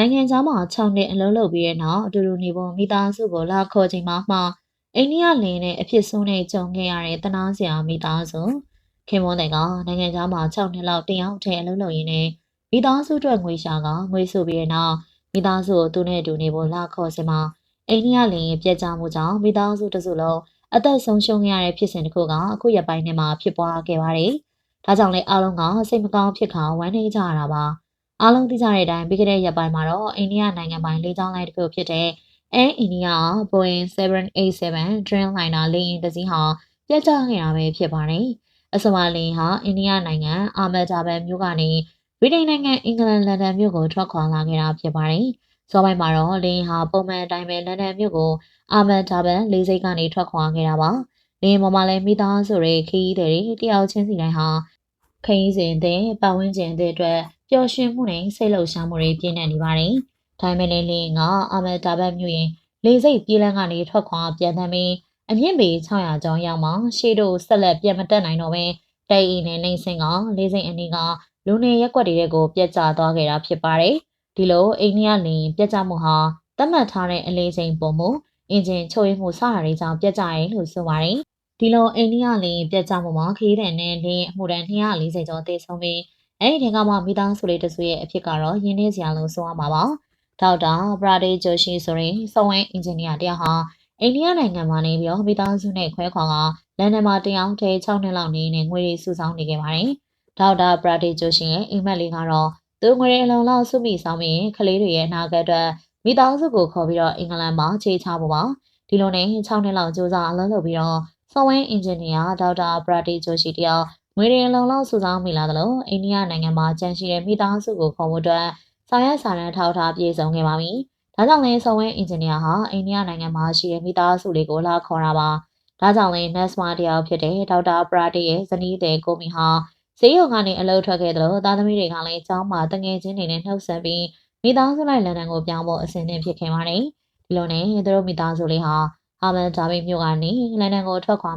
နိုင်ငံသားမှာ6နှစ်အလုံးလုပ်ပြီးတဲ့နောက်အတူတူနေဖို့မိသားစုကိုလာခေါ်ချိန်မှာမှအိန္ဒိယလင်းနဲ့အဖြစ်ဆုံးနဲ့ကြုံခဲ့ရတဲ့တနာစရာမိသားစုခင်မွန်းတဲ့ကနိုင်ငံသားမှာ6နှစ်လောက်တရားထဲအလုံးလုပ်ရင်းနဲ့မိသားစုအတွက်ငွေရှာကငွေစုပြီးတဲ့နောက်မိသားစုကိုသူနဲ့အတူနေဖို့လာခေါ်စင်မှာအိန္ဒိယလင်းရဲ့ပြက်ကြမှုကြောင့်မိသားစုတစုလုံးအသက်ဆုံးရှုံးခဲ့ရတဲ့ဖြစ်စဉ်တစ်ခုကအခုရက်ပိုင်းထဲမှာဖြစ်ပွားခဲ့ပါတယ်။ဒါကြောင့်လည်းအားလုံးကစိတ်မကောင်းဖြစ်ခါဝမ်းနည်းကြရတာပါ။ အားလုံးသိကြတဲ့အတိုင်းပြီးခဲ့တဲ့ရက်ပိုင်းမှာတော့အိန္ဒိယနိုင်ငံပိုင်လေကြောင်းလိုင်းတစ်ခုဖြစ်တဲ့ Air India Boeing 787 Dreamliner လေယာဉ်တစ်စီးဟာပြတ်ကျခဲ့တာပဲဖြစ်ပါတယ်။အဆိုပါလေယာဉ်ဟာအိန္ဒိယနိုင်ငံအာမဒါဘန်မြို့ကနေဗြိတိန်နိုင်ငံအင်္ဂလန်လန်ဒန်မြို့ကိုထွက်ခွာလာခဲ့တာဖြစ်ပါတယ်။စောပိုင်းမှာတော့လေယာဉ်ဟာပုံမှန်အတိုင်းပဲလန်ဒန်မြို့ကိုအာမန်ဒါဘန်လေးစိတ်ကနေထွက်ခွာခဲ့တာပါ။လေယာဉ်ပေါ်မှာလည်းမိသားစုတွေခရီးသည်တွေတယောက်ချင်းစီတိုင်းဟာခရီးစဉ်တဲ့ပတ်ဝန်းကျင်တဲ့အတွက် ပျော်ရွှင်မှုနဲ့စိတ်လှုပ်ရှားမှုတွေပြည့်နေနေပါတယ်။ဒါပေမဲ့လည်းလေယာဉ်ကအာမန်ဒါဘန်မြို့ရင်လေစိတ်ပြေးလန်းကနေထွက်ခွာပြန်သမ်းပြီးအမြင့်ပေ600ကျောင်းရောက်မှရှေ့တို့ဆက်လက်ပြန်မတက်နိုင်တော့ဘဲတိုက်အိမ်နဲ့နေဆင်ကလေးစိတ်အနီးကလူနေရက်ွက်တွေကိုပြက်ကျသွားခဲ့တာဖြစ်ပါတယ်။ဒီလိုအိန္ဒိယလင်းပြက်ကျမှုဟာတတ်မှတ်ထားတဲ့အလေးချိန်ပုံမှုအင်ဂျင်ချိုးရမှုစတာတွေကြောင့်ပြက်ကျရင်လို့ဆိုပါတယ်။ဒီလိုအိန္ဒိယလင်းပြက်ကျမှုမှာခရီးတဲ့နဲ့လင်းအမှုတန်း240ကျော်သေဆုံးပြီး အဲ့ဒီကမှမိသားစုလေးတစုရဲ့အဖြစ်ကတော့ရင်းနှီးစရာလို့ဆိုရမှာပါ။ဒေါက်တာပရာဒေဂျိုရှိဆိုရင်စုံဝဲအင်ဂျင်နီယာတယောက်ဟာအိန္ဒိယနိုင်ငံမှာနေပြီးမိသားစုနဲ့ခွဲခွာကလန်ဒန်မှာတရားထဲ6နှစ်လောက်နေနေငွေတွေစုဆောင်းနေခဲ့ပါတယ်။ဒေါက်တာပရာဒေဂျိုရှိရဲ့အိမ်မက်လေးကတော့သူငွေတွေအလုံးလောက်စုမိဆောင်ပြီးကလေးတွေရဲ့အနာဂတ်အတွက်မိသားစုကိုခေါ်ပြီးတော့အင်္ဂလန်မှာခြေချဖို့ပါဒီလိုနဲ့6နှစ်လောက်စူးစမ်းအလုပ်လုပ်ပြီးတော့ဆော်ဝဲအင်ဂျင်နီယာဒေါက်တာပရာတီဂျိုရှိတယောက် ငွေရင်းလုံလောက်စုဆောင်းမိလာသလိုအိန္ဒိယနိုင်ငံမှာကျန်ရှိတဲ့မိသားစုကိုခေါ်ဖို့အတွက်ဆောင်ရွက်စာရန်ထောက်ထားပြေဆုံးခဲ့ပါပြီ။ဒါကြောင့်လည်းဆော်ဝဲအင်ဂျင်နီယာဟာအိန္ဒိယနိုင်ငံမှာရှိတဲ့မိသားစုလေးကိုလာခေါ်တာပါ။ဒါကြောင့်လည်း NASMA တယောက်ဖြစ်တဲ့ဒေါက်တာပရာတီရဲ့ဇနီးတဲ့ကိုမီဟာဈေးရုံကနေအလုပ်ထွက်ခဲ့တယ်လို့သားသမီးတွေကလည်းကျောင်းမှာတငယ်ချင်းတွေနဲ့နှုတ်ဆက်ပြီးမိသားစုလိုက်လန်ဒန်ကိုပြောင်းဖို့အစဉ်သင့်ဖြစ်ခဲ့ပါတယ်။ဒီလိုနဲ့သူတို့မိသားစုလေးဟာအာမန်ဒါဘိမြို့ကနေလန်ဒန်ကိုထွက်ခွာ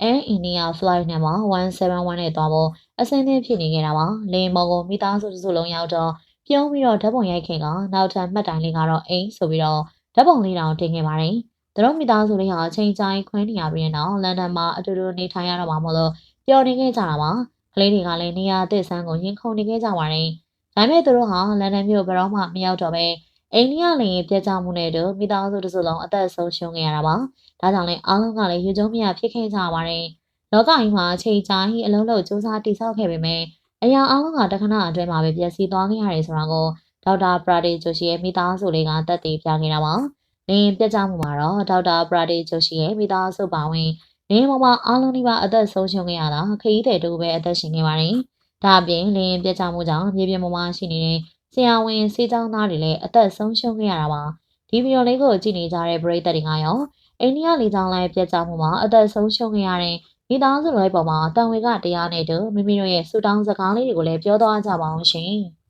ပြီး Air India flight number 171နဲ့သွားဖို့အစဉ်သင့်ဖြစ်နေခဲ့တာပါ။လေမော်ကိုမိသားစုစုလုံးရောက်တော့ပြုံးပြီးတော့ဓာတ်ပုံရိုက်ခင်ကနောက်ထပ်မှတ်တိုင်လေးကတော့အိမ်ဆိုပြီးတော့ဓာတ်ပုံလေးတောင်တင်ခဲ့ပါတယ်။သူတို့မိသားစုလေးဟာအချိန်ကြာခွင့်နေရပြီးတော့လန်ဒန်မှာအတူတူနေထိုင်ရတော့မှာမို့လို့ပျော်နေခဲ့ကြတာပါ။ကလေးတွေကလည်းနေရာအသစ်ဆန်းကိုရင်ခုန်နေခဲ့ကြပါတယ်။ဒါပေမဲ့သူတို့ဟာလန်ဒန်မြို့ဘယ်တော့မှမရောက်တော့ပဲ အိန္ဒိယလင်ပြက်ကြမှုနဲ့တူမိသားစုတစုလုံးအသက်ဆုံးရှုံးခဲ့ရတာပါ။ဒါကြောင့်လည်းအားလုံးကလည်းယူကျုံမရဖြစ်ခဲ့ကြပါတယ်။လောကကြီးမှာအချိန်ကြာကြီးအလုံးလုံးစူးစမ်းတည်ဆောက်ခဲ့ပေမဲ့အရာအားလုံးကတခဏအတွင်းမှာပဲပျက်စီးသွားခဲ့ရတယ်ဆိုတာကိုဒေါက်တာပရာဒေဂျိုရှိရဲ့မိသားစုလေးကတက်တည်ပြခဲ့တာပါ။လင်းပြက်ကြမှုမှာတော့ဒေါက်တာပရာဒေဂျိုရှိရဲ့မိသားစုပါဝင်နေပေါ်မှာအားလုံးဒီပါအသက်ဆုံးရှုံးခဲ့ရတာခရီးတဲ့တူပဲအသက်ရှင်နေပါတယ်။ဒါအပြင်လင်းပြတ်ချမှုကြောင့်မြေပြင်ပေါ်မှာရှိနေတဲ့ ဆရာဝန်စေချောင်းသားတွေလည်းအသက်ဆုံးရှုံးခဲ့ရတာပါဒီဗီဒီယိုလေးကိုကြည့်နေကြတဲ့ပရိသတ်တွေကရောအိန္ဒိယလေကြောင်းလိုင်းပြတ်ချမှုမှာအသက်ဆုံးရှုံးခဲ့ရတဲ့မိသားစုတွေပေါ်မှာတန်ဝေကတရားနဲ့တူမိမိတို့ရဲ့ဆူတောင်းစကားလေးတွေကိုလည်းပြောသွားကြပါအောင်ရှင်။